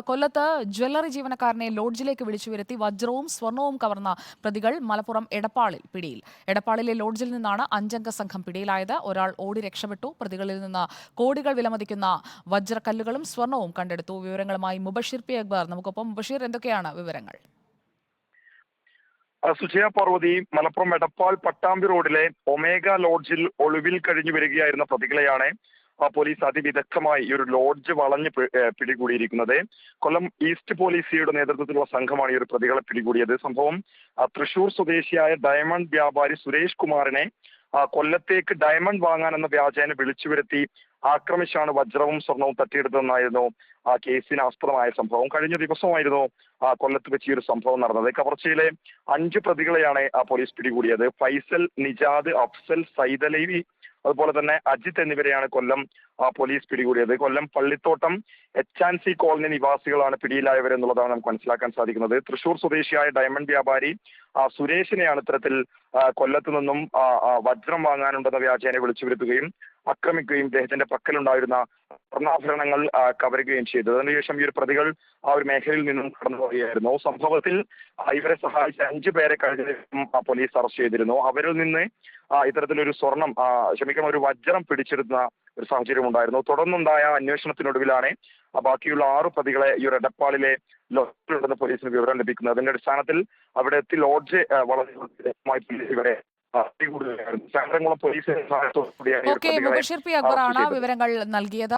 കൊല്ലത്ത് ജ്വല്ലറി ജീവനക്കാരനെ ലോഡ്ജിലേക്ക് വിളിച്ചു വരുത്തി വജ്രവും സ്വർണവും കവർന്ന പ്രതികൾ മലപ്പുറം എടപ്പാളിൽ പിടിയിൽ. എടപ്പാളിലെ ലോഡ്ജിൽ നിന്നാണ് അഞ്ചംഗ സംഘം പിടിയിലായത്. ഒരാൾ ഓടി രക്ഷപ്പെട്ടു. പ്രതികളിൽ നിന്ന് കോടികൾ വിലമതിക്കുന്ന വജ്രക്കല്ലുകളും സ്വർണവും കണ്ടെടുത്തു. വിവരങ്ങളുമായി മുബഷീർ പി. അക്ബർ. നമുക്കൊപ്പം മുബഷീർ എന്തൊക്കെയാണ് വിവരങ്ങൾ? സുജയ പാർവതി മലപ്പുറം എടപ്പാൾ പട്ടാമ്പി റോഡിലെ ഒമേഗ ലോഡ്ജിൽ ഒളിവിൽ കഴിഞ്ഞു വരികയായിരുന്ന പ്രതികളെയാണ് പോലീസ് അതിവിദഗ്ധമായി ഈ ഒരു ലോഡ്ജ് വളഞ്ഞ് പിടികൂടിയിരിക്കുന്നത്. കൊല്ലം ഈസ്റ്റ് പോലീസിയുടെ നേതൃത്വത്തിലുള്ള സംഘമാണ് ഈ ഒരു പ്രതികളെ പിടികൂടിയത്. സംഭവം തൃശൂർ സ്വദേശിയായ ഡയമണ്ട് വ്യാപാരി സുരേഷ് കുമാറിനെ കൊല്ലത്തേക്ക് ഡയമണ്ട് വാങ്ങാനെന്ന വ്യാജേന വിളിച്ചു വരുത്തി ആക്രമിച്ചാണ് വജ്രവും സ്വർണവും തട്ടിയെടുത്തതെന്നായിരുന്നു ആ കേസിന് ആസ്പദമായ സംഭവം. കഴിഞ്ഞ ദിവസമായിരുന്നു ആ കൊല്ലത്ത് വെച്ച് ഈ ഒരു സംഭവം നടന്നത്. കവർച്ചയിലെ അഞ്ച് പ്രതികളെയാണ് ആ പോലീസ് പിടികൂടിയത്. ഫൈസൽ നിജാദ് അഫ്സൽ സൈദലവി അതുപോലെ തന്നെ അജിത് എന്നിവരെയാണ് കൊല്ലം പോലീസ് പിടികൂടിയത്. Kollam Pallithottam H and C colony നിവാസികളാണ് പിടിയിലായവരെന്നുള്ളതാണ് നമുക്ക് മനസ്സിലാക്കാൻ സാധിക്കുന്നത്. തൃശൂർ സ്വദേശിയായ ഡയമണ്ട് വ്യാപാരി സുരേഷിനെയാണ് ഇത്തരത്തിൽ കൊല്ലത്തു നിന്നും വജ്രം വാങ്ങാനുണ്ടെന്ന വ്യാജേനെ വിളിച്ചു വരുത്തുകയും ആക്രമിക്കുകയും ഇദ്ദേഹത്തിന്റെ പക്കലുണ്ടായിരുന്ന സ്വർണാഭരണങ്ങൾ കവരുകയും ചെയ്തു. അതിനുശേഷം ഈ ഒരു പ്രതികൾ ആ ഒരു മേഖലയിൽ നിന്നും കടന്നുപോവുകയായിരുന്നു സംഭവത്തിൽ ഇവരെ സഹായിച്ച അഞ്ചു പേരെ കഴിഞ്ഞ പോലീസ് അറസ്റ്റ് ചെയ്തിരുന്നു. അവരിൽ നിന്ന് ഇത്തരത്തിലൊരു സ്വർണം ക്ഷമിക്കണം ഒരു വജ്രം പിടിച്ചിരുന്ന ഒരു സാഹചര്യം ഉണ്ടായിരുന്നു. തുടർന്നുണ്ടായ അന്വേഷണത്തിനൊടുവിലാണ് ബാക്കിയുള്ള ആറ് പ്രതികളെ ഈ ഒരു എടപ്പാളിലെ ലോഡ്ജിലുണ്ടെന്ന് പോലീസിന് വിവരം ലഭിക്കുന്നത്. അതിന്റെ അടിസ്ഥാനത്തിൽ അവിടെ എത്തി ലോഡ്ജ് വളരെ ഇവരെ ഓക്കെ മുബഷീർ പി അക്ബറാണ് വിവരങ്ങൾ നൽകിയത്.